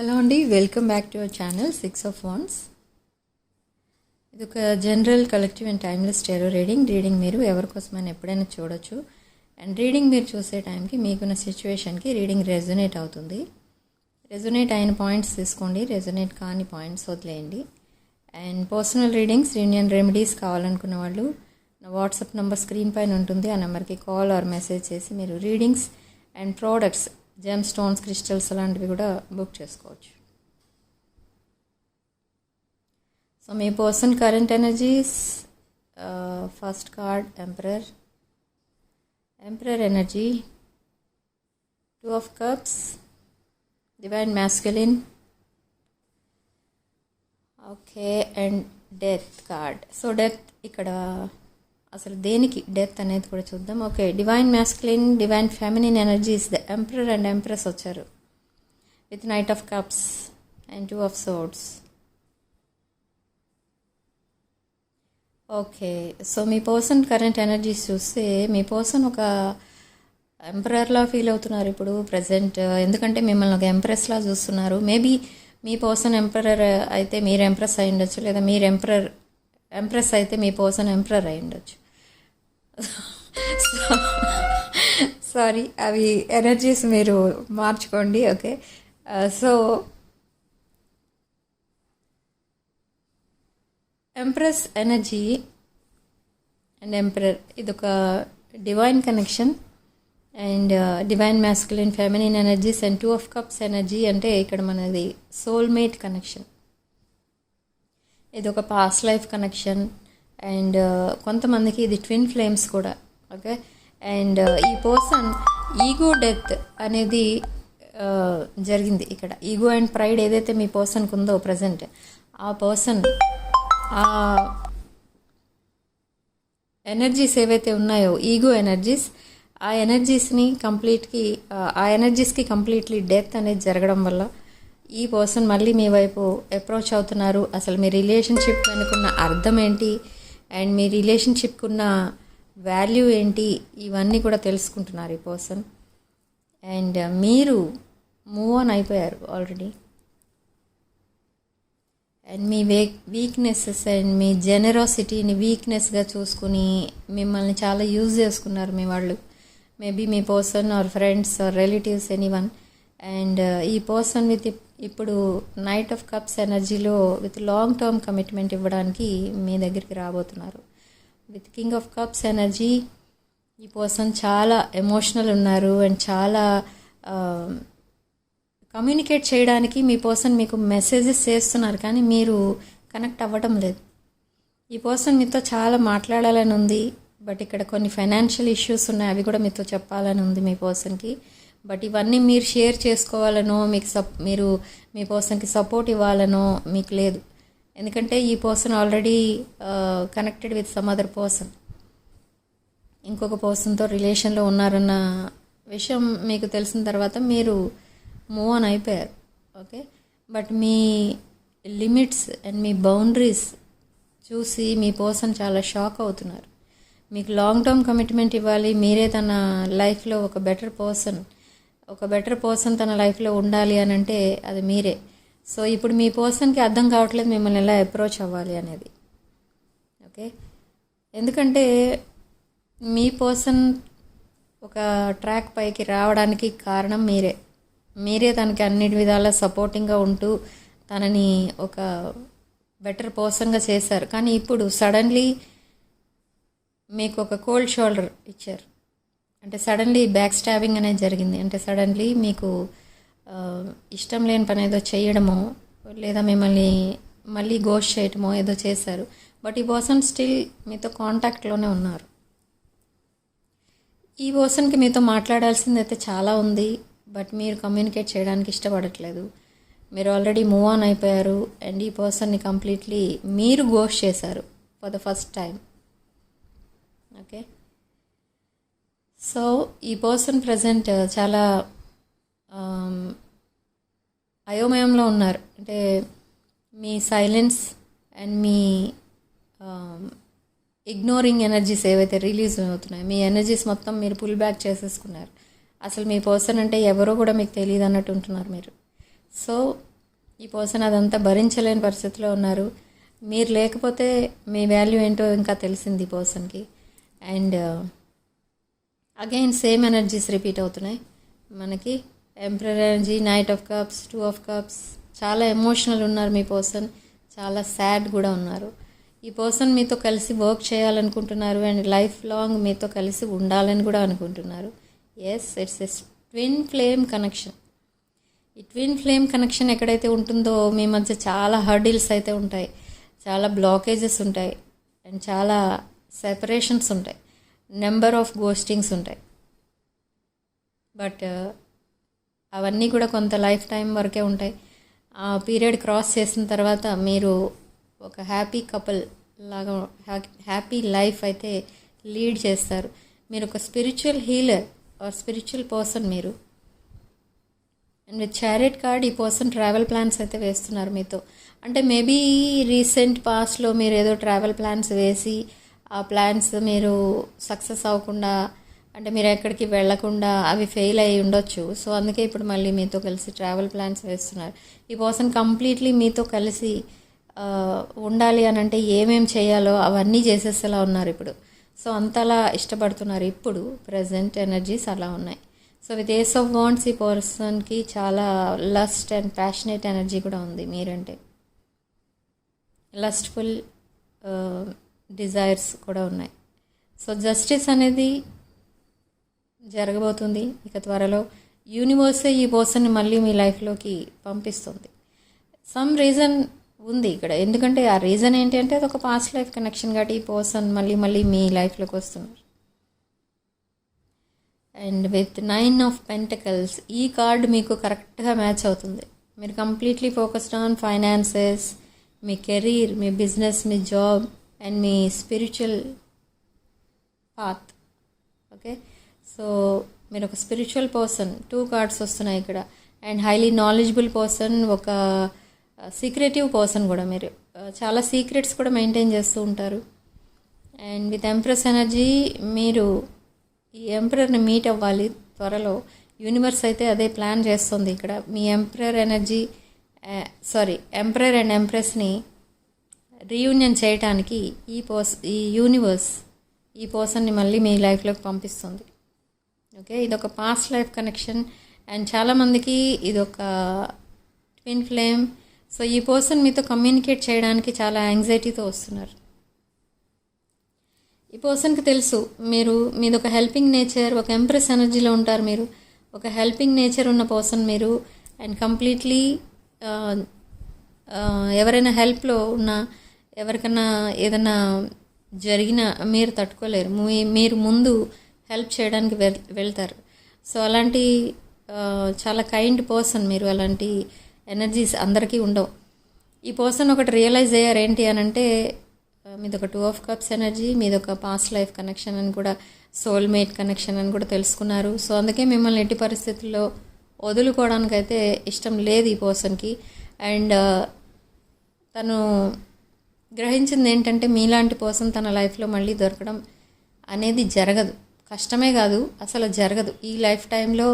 Hello అండి welcome back to our channel six of wands ఇది ఒక general collective and timeless tarot reading reading మీరు ఎవరి కోసమైనా ఎప్పుడైనా చూడొచ్చు. అండ్ రీడింగ్ మీరు చూసే టైంకి మీకున్న సిచ్యువేషన్కి రీడింగ్ రెజొనేట్ అవుతుంది. రెజొనేట్ అయిన పాయింట్స్ తీసుకోండి రెజొనేట్ కాని పాయింట్స్ వదిలేయండి. And personal readings union remedies కావాలనుకున్న వాళ్ళు నా వాట్సాప్ నెంబర్ స్క్రీన్ పైన ఉంటుంది. ఆ నెంబర్కి కాల్ ఆర్ మెసేజ్ చేసి మీరు readings and products gem stones crystals అలాంటివి కూడా బుక్ చేసుకోవచ్చు. So me person current energies first card emperor emperor energy two of cups divine masculine okay and death card so death ఇక్కడ అసలు దేనికి? Death అనేది కూడా చూద్దాం. Okay divine masculine divine feminine energies the emperor and empress వచ్చారు. With knight of cups and two of swords okay so me person current energies చూస్తే మీ person ఒక ఎంపరర్లా ఫీల్ అవుతున్నారు ఇప్పుడు ప్రజెంట్ ఎందుకంటే మిమ్మల్ని ఒక ఎంప్రెస్లా చూస్తున్నారు. మేబీ మీ పర్సన్ ఎంప్రయర్ అయితే మీరు ఎంప్రెస్ అయి ఉండొచ్చు లేదా మీరు ఎంప్రర్ ఎంప్రెస్ అయితే మీ పర్సన్ ఎంప్రర్ అయి ఉండొచ్చు. సారీ అవి ఎనర్జీస్ మీరు మార్చుకోండి okay so empress energy and emperor ఇది ఒక divine connection and divine masculine feminine energies and two of cups energy అంటే ఇక్కడ మనది సోల్మేట్ కనెక్షన్ ఇది ఒక పాస్ట్ లైఫ్ కనెక్షన్ అండ్ కొంతమందికి ఇది ట్విన్ ఫ్లేమ్స్ కూడా ఓకే? అండ్ ఈ పర్సన్ ఈగో డెత్ అనేది జరిగింది ఇక్కడ. ఈగో అండ్ ప్రైడ్ ఏదైతే మీ పర్సన్కి ఉందో ప్రజెంట్ ఆ పర్సన్ ఆ ఎనర్జీస్ ఏవైతే ఉన్నాయో ఈగో ఎనర్జీస్ ఆ ఎనర్జీస్ని కంప్లీట్కి ఆ ఎనర్జీస్కి కంప్లీట్లీ డెత్ అనేది జరగడం వల్ల ఈ పర్సన్ మళ్ళీ మీ వైపు అప్రోచ్ అవుతున్నారు. అసలు మీ రిలేషన్షిప్ అనుకున్న అర్థం ఏంటి? అండ్ మీ రిలేషన్షిప్కి ఉన్న వాల్యూ ఏంటి ఇవన్నీ కూడా తెలుసుకుంటున్నారు ఈ పర్సన్ అండ్ uh, మీరు మూవ్ ఆన్ అయిపోయారు ఆల్రెడీ అండ్ మీ వే వీక్నెసెస్ అండ్ మీ జెనరాసిటీని వీక్నెస్గా చూసుకుని మిమ్మల్ని చాలా యూజ్ చేసుకున్నారు మీ వాళ్ళు. Maybe me person or friends or relatives anyone and uh, ఈ పర్సన్ విత్ ఇప్పుడు నైట్ ఆఫ్ కప్స్ ఎనర్జీలో విత్ లాంగ్ టర్మ్ కమిట్మెంట్ ఇవ్వడానికి మీ దగ్గరికి రాబోతున్నారు. With king of cups energy ఈ పర్సన్ చాలా ఎమోషనల్ ఉన్నారు అండ్ చాలా um, కమ్యూనికేట్ చేయడానికి మీ పర్సన్ మీకు మెసేజెస్ చేస్తున్నారు కానీ మీరు కనెక్ట్ అవ్వటం లేదు. ఈ పర్సన్ మీతో చాలా మాట్లాడాలని ఉంది బట్ ఇక్కడ కొన్ని ఫైనాన్షియల్ ఇష్యూస్ ఉన్నాయి అవి కూడా మీతో చెప్పాలని ఉంది మీ పర్సన్కి బట్ ఇవన్నీ మీరు షేర్ చేసుకోవాలనో మీకు సప్ మీరు మీ పర్సన్కి సపోర్ట్ ఇవ్వాలనో మీకు లేదు. ఎందుకంటే ఈ person already connected with some other person. ఇంకొక పర్సన్తో రిలేషన్లో ఉన్నారన్న విషయం మీకు తెలిసిన తర్వాత మీరు మూవ్ ఆన్ అయిపోయారు. ఓకే? బట్ మీ లిమిట్స్ అండ్ మీ బౌండరీస్ చూసి మీ పర్సన్ చాలా షాక్ అవుతున్నారు. మీకు లాంగ్ టర్మ్ కమిట్మెంట్ ఇవ్వాలి మీరే తన లైఫ్లో ఒక బెటర్ పర్సన్ ఒక బెటర్ పర్సన్ తన లైఫ్లో ఉండాలి అని అంటే అది మీరే. సో ఇప్పుడు మీ పర్సన్కి అర్థం కావట్లేదు మిమ్మల్ని ఎలా అప్రోచ్ అవ్వాలి అనేది. ఓకే ఎందుకంటే మీ పర్సన్ ఒక ట్రాక్ పైకి రావడానికి కారణం మీరే. మీరే తనకి అన్ని విధాలా సపోర్టింగ్గా ఉంటూ తనని ఒక బెటర్ పర్సన్గా చేశారు. కానీ ఇప్పుడు సడన్లీ మీకు ఒక కోల్డ్ షోల్డర్ ఇచ్చారు. అంటే సడన్లీ బ్యాక్ స్టాబింగ్ అనేది జరిగింది. అంటే సడన్లీ మీకు ఇష్టం లేని పని ఏదో చేయడమో లేదా మిమ్మల్ని మళ్ళీ గోష్ చేయటమో ఏదో చేశారు. బట్ ఈ పర్సన్ స్టిల్ మీతో కాంటాక్ట్లోనే ఉన్నారు. ఈ పర్సన్కి మీతో మాట్లాడాల్సింది అయితే చాలా ఉంది. బట్ మీరు కమ్యూనికేట్ చేయడానికి ఇష్టపడట్లేదు. మీరు ఆల్రెడీ మూవ్ ఆన్ అయిపోయారు. అండ్ ఈ పర్సన్ని కంప్లీట్లీ మీరు గోష్ చేశారు for the first time okay so ఈ పర్సన్ ప్రజెంట్ చాలా అయోమయంలో ఉన్నారు. అంటే మీ సైలెన్స్ అండ్ మీ ఇగ్నోరింగ్ ఎనర్జీస్ ఏవైతే రిలీజ్ అవుతున్నాయో మీ ఎనర్జీస్ మొత్తం మీరు పుల్ బ్యాక్ చేసేసుకున్నారు. అసలు మీ పర్సన్ అంటే ఎవరో కూడా మీకు తెలియదు అన్నట్టు ఉంటున్నారు మీరు. సో ఈ పర్సన్ అదంతా భరించలేని పరిస్థితిలో ఉన్నారు. మీరు లేకపోతే మీ వాల్యూ ఏంటో ఇంకా తెలిసింది ఈ పర్సన్కి. And again same energies repeat అవుతున్నాయి. మనకి emperor energy knight of cups two of cups చాలా ఎమోషనల్ ఉన్నారు మీ పర్సన్ చాలా సాడ్ కూడా ఉన్నారు. ఈ పర్సన్ మీతో కలిసి వర్క్ చేయాలనుకుంటున్నారు అండ్ లైఫ్ లాంగ్ మీతో కలిసి ఉండాలని కూడా అనుకుంటున్నారు. Yes it's yes twin flame connection ఈ ట్విన్ ఫ్లేమ్ కనెక్షన్ ఎక్కడైతే ఉంటుందో మీ మధ్య చాలా హర్డిల్స్ అయితే ఉంటాయి. చాలా బ్లాకేజెస్ ఉంటాయి. అండ్ చాలా సెపరేషన్స్ ఉంటాయి. నెంబర్ ఆఫ్ గోస్టింగ్స్ ఉంటాయి. బట్ అవన్నీ కూడా కొంత లైఫ్ టైం వరకే ఉంటాయి. ఆ పీరియడ్ క్రాస్ చేసిన తర్వాత మీరు ఒక హ్యాపీ కపుల్ లాగా హ్యాపీ లైఫ్ అయితే లీడ్ చేస్తారు. మీరు ఒక spiritual healer or spiritual person మీరు. అండ్ విత్ కార్డ్ ఈ పర్సన్ ట్రావెల్ ప్లాన్స్ అయితే వేస్తున్నారు మీతో. అంటే మేబీ రీసెంట్ పాస్ట్లో మీరు ఏదో ట్రావెల్ ప్లాన్స్ వేసి ఆ ప్లాన్స్ మీరు సక్సెస్ అవ్వకుండా అంటే మీరు ఎక్కడికి వెళ్ళకుండా అవి ఫెయిల్ అయ్యి ఉండొచ్చు. సో అందుకే ఇప్పుడు మళ్ళీ మీతో కలిసి ట్రావెల్ ప్లాన్స్ వేస్తున్నారు. ఈ పర్సన్ కంప్లీట్లీ మీతో కలిసి ఉండాలి అని అంటే ఏమేమి చేయాలో అవన్నీ చేసేసేలా ఉన్నారు ఇప్పుడు. సో అంతలా ఇష్టపడుతున్నారు ఇప్పుడు. ప్రజెంట్ ఎనర్జీస్ అలా ఉన్నాయి. So with ace of wands ఈ పర్సన్కి చాలా లస్ట్ అండ్ ప్యాషనేట్ ఎనర్జీ కూడా ఉంది మీరంటే. లస్ట్ఫుల్ డిజైర్స్ కూడా ఉన్నాయి. సో జస్టిస్ అనేది జరగబోతుంది. ఇక త్వరలో యూనివర్సే ఈ పర్సన్ని మళ్ళీ మీ లైఫ్లోకి పంపిస్తుంది. సమ్ రీజన్ ఉంది ఇక్కడ. ఎందుకంటే ఆ రీజన్ ఏంటి అంటే అది ఒక పాస్ట్ లైఫ్ కనెక్షన్ కాబట్టి ఈ పర్సన్ మళ్ళీ మళ్ళీ మీ లైఫ్లోకి వస్తున్నారు. And with nine of pentacles ఈ కార్డ్ మీకు కరెక్ట్గా మ్యాచ్ అవుతుంది. మీరు కంప్లీట్లీ ఫోకస్డ్ ఆన్ ఫైనాన్సెస్ మీ కెరీర్ మీ బిజినెస్ మీ జాబ్ అండ్ మీ స్పిరిచువల్ పాత్. ఓకే? సో మీరు ఒక స్పిరిచువల్ పర్సన్ టూ కార్డ్స్ వస్తున్నాయి ఇక్కడ. అండ్ హైలీ నాలెడ్జబుల్ పర్సన్ ఒక సీక్రెటివ్ పర్సన్ కూడా మీరు. చాలా సీక్రెట్స్ కూడా మెయింటైన్ చేస్తూ ఉంటారు. అండ్ విత్ ఎంప్రెస్ ఎనర్జీ మీరు ఈ ఎంప్రర్ని మీట్ అవ్వాలి త్వరలో. యూనివర్స్ అయితే అదే ప్లాన్ చేస్తుంది ఇక్కడ. మీ emperor energy sorry emperor and ఎంప్రెస్ని reunion చేయటానికి ఈ పర్స్ ఈ యూనివర్స్ ఈ పర్సన్ని మళ్ళీ మీ లైఫ్లోకి పంపిస్తుంది. ఓకే? ఇది ఒక పాస్ట్ లైఫ్ కనెక్షన్. అండ్ చాలామందికి ఇది ఒక ట్విన్ ఫ్లేమ్. సో ఈ పర్సన్ మీతో కమ్యూనికేట్ చేయడానికి చాలా యాంగ్జైటీతో వస్తున్నారు. ఈ పర్సన్కి తెలుసు మీరు మీది ఒక హెల్పింగ్ నేచర్ ఒక ఎంప్రెస్ ఎనర్జీలో ఉంటారు మీరు. ఒక హెల్పింగ్ నేచర్ ఉన్న పర్సన్ మీరు. అండ్ కంప్లీట్లీ ఎవరైనా హెల్ప్లో ఉన్న ఎవరికైనా ఏదైనా జరిగినా మీరు తట్టుకోలేరు. మీ- మీరు ముందు హెల్ప్ చేయడానికి వెల్ వెళ్తారు. సో అలాంటి చాలా కైండ్ పర్సన్ మీరు. అలాంటి ఎనర్జీస్ అందరికీ ఉండవు. ఈ పర్సన్ ఒకటి రియలైజ్ అయ్యారు ఏంటి అని అంటే మీద మీది ఒక టూ ఆఫ్ కప్స్ ఎనర్జీ మీది ఒక పాస్ట్ లైఫ్ కనెక్షన్ అని కూడా సోల్మేట్ కనెక్షన్ అని కూడా తెలుసుకున్నారు. సో అందుకే మిమ్మల్ని ఎట్టి పరిస్థితుల్లో వదులుకోవడానికి అయితే ఇష్టం లేదు ఈ పర్సన్కి. అండ్ తను గ్రహించింది ఏంటంటే మీలాంటి పర్సన్ తన లైఫ్లో మళ్ళీ దొరకడం అనేది జరగదు. కష్టమే కాదు అసలు జరగదు. ఈ లైఫ్ టైంలో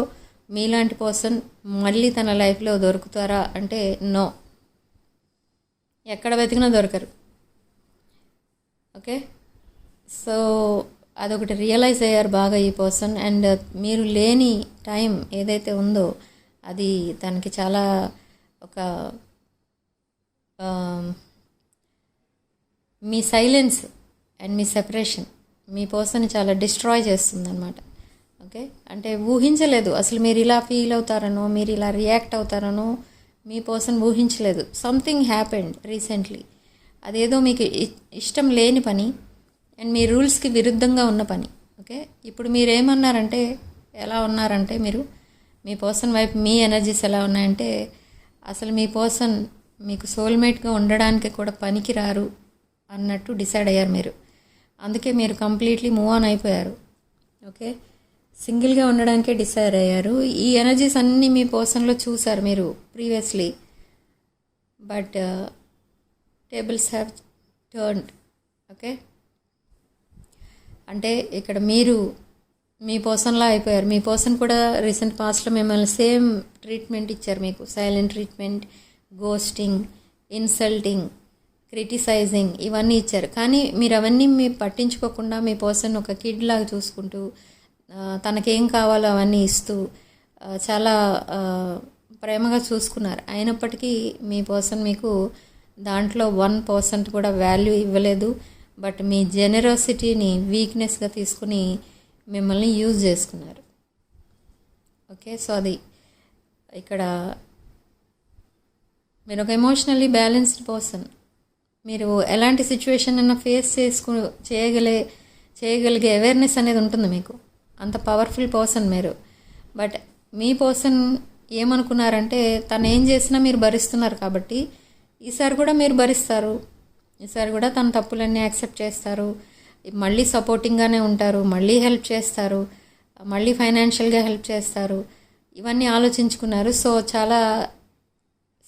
మీలాంటి పర్సన్ మళ్ళీ తన లైఫ్లో దొరుకుతారా అంటే నో ఎక్కడ వెతికినా దొరకరు. ఓకే సో అదొకటి రియలైజ్ అయ్యారు బాగా ఈ పర్సన్ అండ్ మీరు లేని టైం ఏదైతే ఉందో అది తనకి చాలా ఒక ఆ, మీ సైలెన్స్ అండ్ మీ సెపరేషన్ మీ పర్సన్ని చాలా డిస్ట్రాయ్ చేస్తుందన్నమాట. ఓకే అంటే ఊహించలేదు. అసలు మీరు ఇలా ఫీల్ అవుతారనో మీరు ఇలా రియాక్ట్ అవుతారనో మీ పర్సన్ ఊహించలేదు. సంథింగ్ హ్యాపెండ్ రీసెంట్లీ అదేదో మీకు ఇ- ఇష్టం లేని పని అండ్ మీ రూల్స్కి విరుద్ధంగా ఉన్న పని. ఓకే ఇప్పుడు మీరు ఏమన్నారంటే ఎలా ఉన్నారంటే మీరు మీ పర్సన్ వైపు మీ ఎనర్జీస్ ఎలా ఉన్నాయంటే అసలు మీ పర్సన్ మీకు సోల్మేట్గా ఉండడానికి కూడా పనికి రారు. అన్నట్టు డిసైడ్ అయ్యారు మీరు. అందుకే మీరు కంప్లీట్లీ మూవ్ ఆన్ అయిపోయారు. ఓకే? సింగిల్గా ఉండడానికే డిసైడ్ అయ్యారు. ఈ ఎనర్జీస్ అన్నీ మీ పర్సన్లో చూసారు మీరు previously. But uh, tables have turned. Okay? అంటే ఇక్కడ మీరు మీ పర్సన్లా అయిపోయారు. మీ పర్సన్ కూడా రీసెంట్ పాస్ట్లో మిమ్మల్ని సేమ్ ట్రీట్మెంట్ ఇచ్చారు మీకు. Silent treatment ghosting insulting criticising ఇవన్నీ ఇచ్చారు. కానీ మీరు అవన్నీ మీ పట్టించుకోకుండా మీ పర్సన్ ఒక కిడ్ లాగా చూసుకుంటూ తనకేం కావాలో అవన్నీ ఇస్తూ చాలా ప్రేమగా చూసుకున్నారు. అయినప్పటికీ మీ పర్సన్ మీకు దాంట్లో వన్ పర్సెంట్ కూడా వాల్యూ ఇవ్వలేదు. బట్ మీ జెనరాసిటీని వీక్నెస్గా తీసుకుని మిమ్మల్ని యూజ్ చేసుకున్నారు. ఓకే సో అది ఇక్కడ మీరు ఒక ఎమోషనల్లీ బ్యాలెన్స్డ్ పర్సన్ మీరు ఎలాంటి సిచ్యువేషన్ అయినా ఫేస్ చేసుకు చేయగలే చేయగలిగే అవేర్నెస్ అనేది ఉంటుంది మీకు. అంత పవర్ఫుల్ పర్సన్ మీరు. బట్ మీ పర్సన్ ఏమనుకున్నారంటే తను ఏం చేసినా మీరు భరిస్తున్నారు కాబట్టి ఈసారి కూడా మీరు భరిస్తారు. ఈసారి కూడా తన తప్పులన్నీ యాక్సెప్ట్ చేస్తారు. మళ్ళీ సపోర్టింగ్గానే ఉంటారు. మళ్ళీ హెల్ప్ చేస్తారు. మళ్ళీ ఫైనాన్షియల్గా హెల్ప్ చేస్తారు. ఇవన్నీ ఆలోచించుకున్నారు. సో చాలా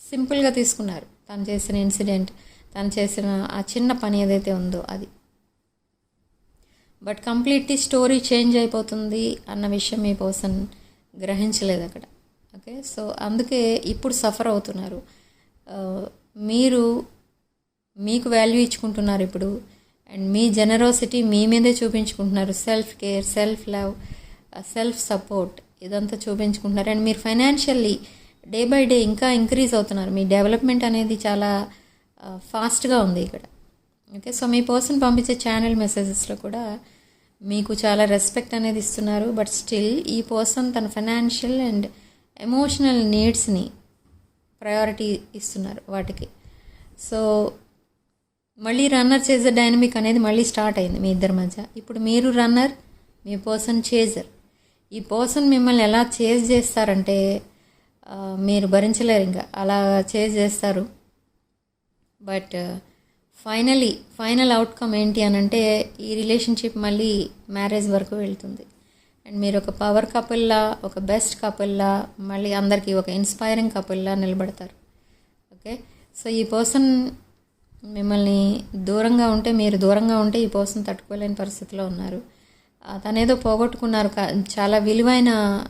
సింపుల్గా తీసుకున్నారు తను చేసిన ఇన్సిడెంట్ తను చేసిన ఆ చిన్న పని ఏదైతే ఉందో అది. బట్ కంప్లీట్లీ స్టోరీ చేంజ్ అయిపోతుంది అన్న విషయం మీ పర్సన్ గ్రహించలేదు అక్కడ. ఓకే సో అందుకే ఇప్పుడు సఫర్ అవుతున్నారు. Uh, మీరు మీకు వాల్యూ ఇచ్చుకుంటున్నారు ఇప్పుడు. అండ్ మీ జనరోసిటీ మీ మీదే చూపించుకుంటున్నారు. Self care self love self support ఇదంతా చూపించుకుంటున్నారు. అండ్ మీరు ఫైనాన్షియల్లీ డే బై డే ఇంకా ఇంక్రీజ్ అవుతున్నారు. మీ డెవలప్మెంట్ అనేది చాలా ఫాస్ట్గా ఉంది ఇక్కడ. ఓకే సో మీ పర్సన్ పంపించే ఛానల్ మెసేజెస్లో కూడా మీకు చాలా రెస్పెక్ట్ అనేది ఇస్తున్నారు బట్ స్టిల్ ఈ పర్సన్ తన ఫైనాన్షియల్ అండ్ ఎమోషనల్ నీడ్స్ని ప్రయారిటీ ఇస్తున్నారు వాటికి. సో మళ్ళీ రన్నర్ చేసే డైనమిక్ అనేది మళ్ళీ స్టార్ట్ అయింది మీ ఇద్దరి మధ్య. ఇప్పుడు మీరు రన్నర్ మీ పర్సన్ చేజర్. ఈ పర్సన్ మిమ్మల్ని ఎలా చేజ్ చేస్తారంటే మీరు భరించలేరు ఇంకా. అలా చేజ్ చేస్తారు. But uh, finally final outcome ఏంటి అని అంటే ఈ రిలేషన్షిప్ మళ్ళీ మ్యారేజ్ వరకు వెళ్తుంది. అండ్ మీరు ఒక పవర్ కపుల్లా ఒక బెస్ట్ కపుల్లా మళ్ళీ అందరికీ ఒక ఇన్స్పైరింగ్ కపుల్లా నిలబడతారు. ఓకే? సో ఈ పర్సన్ మిమ్మల్ని దూరంగా ఉంటే మీరు దూరంగా ఉంటే ఈ పర్సన్ తట్టుకోలేని పరిస్థితిలో ఉన్నారు. తనేదో పోగొట్టుకున్నారు కా- చాలా విలువైన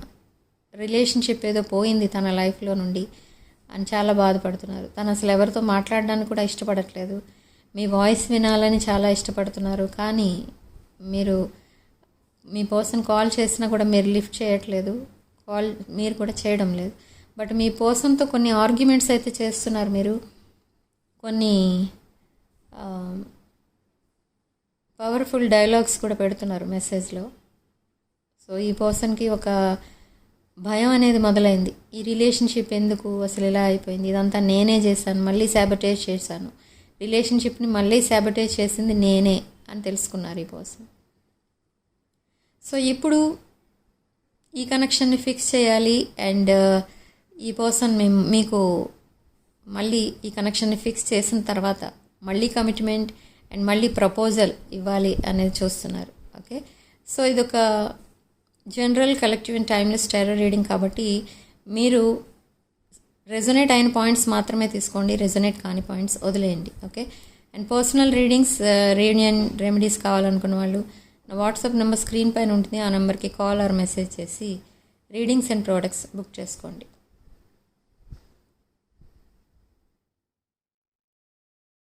రిలేషన్షిప్ ఏదో పోయింది తన లైఫ్లో నుండి. అని చాలా బాధపడుతున్నారు. తను అసలు ఎవరితో మాట్లాడడానికి కూడా ఇష్టపడట్లేదు. మీ వాయిస్ వినాలని చాలా ఇష్టపడుతున్నారు. కానీ మీరు మీ పర్సన్ కాల్ చేసినా కూడా మీరు లిఫ్ట్ చేయట్లేదు. కాల్ మీరు కూడా చేయడం లేదు. బట్ మీ పర్సన్తో కొన్ని ఆర్గ్యుమెంట్స్ అయితే చేస్తున్నారు మీరు. కొన్ని పవర్ఫుల్ డైలాగ్స్ కూడా పెడుతున్నారు మెసేజ్లో. సో ఈ పర్సన్కి ఒక భయం అనేది మొదలైంది. ఈ రిలేషన్షిప్ ఎందుకు? అసలు ఇలా అయిపోయింది? ఇదంతా నేనే చేశాను. మళ్ళీ శాబటేజ్ చేశాను. రిలేషన్షిప్ని మళ్ళీ శాబటేజ్ చేసింది నేనే అని తెలుసుకున్నారు ఈ పర్సన్ సో ఇప్పుడు ఈ కనెక్షన్ని ఫిక్స్ చేయాలి అండ్ ఈ పర్సన్ మేము మీకు మళ్ళీ ఈ కనెక్షన్ని ఫిక్స్ చేసిన తర్వాత మళ్ళీ కమిట్మెంట్ అండ్ మళ్ళీ ప్రపోజల్ ఇవ్వాలి అనేది చూస్తున్నారు. ఓకే సో ఇదొక general collective and timeless tarot reading కాబట్టి మీరు రెజొనేట్ అయిన పాయింట్స్ మాత్రమే తీసుకోండి రెజొనేట్ కాని పాయింట్స్ వదిలేయండి okay? And personal readings uh, reunion remedies కావాలనుకున్న వాళ్ళు నా వాట్సాప్ నెంబర్ స్క్రీన్ పైన ఉంటుంది ఆ నెంబర్కి కాల్ ఆర్ మెసేజ్ చేసి రీడింగ్స్ అండ్ ప్రోడక్ట్స్ బుక్ చేసుకోండి.